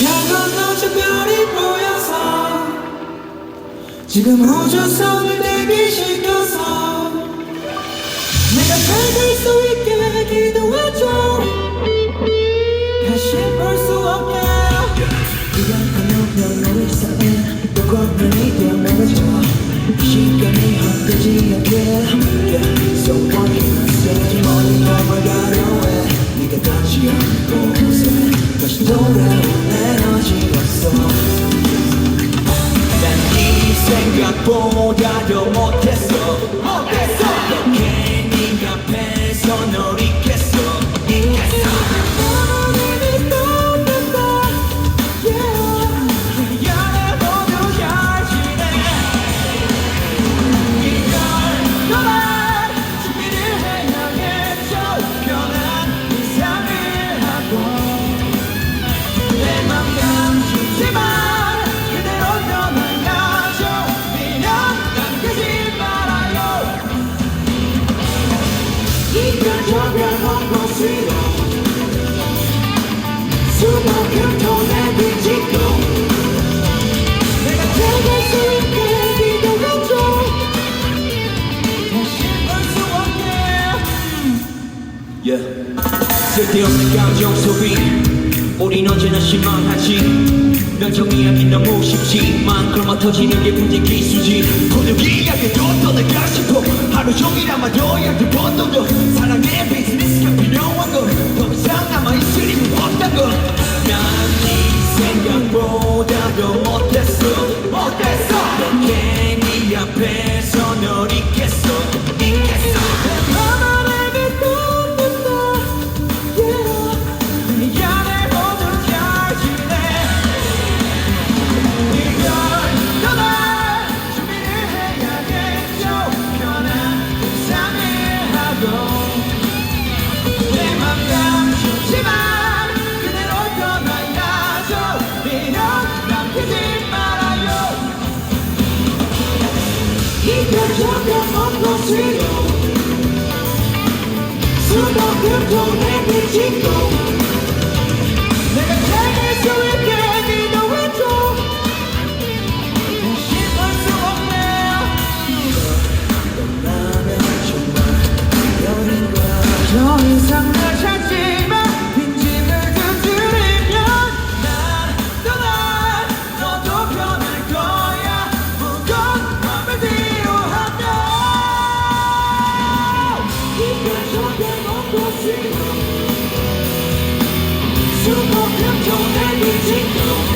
작은 낮에 별이 보여서 지금 우주선을 대기시켜서 내가 밝을 수 있게 기도해줘 다시 볼 수 없게. 이건 한우면 너의 사랑 누구면 이게 멀어져 시간이 헛되지 않게 So what can I say? 멀리 넘어가려 해. 네가 다시 않고 곳에 다시 돌아오네. 생각보다도 못했어. 못했어. 괜히 앞에서 널잊 yeah. 쓸데없는 감정 소비. 우린 언제나 실망하지. 널 정리하기 너무 쉽지만 그럼 터지는 게 문제 기수지. 고독이야게도 떠나가 싶어. 하루 종일 아마도야 두번 정도 사랑의 비즈니스 i drżawia odnosiło Suba 수많은 돈에 비치고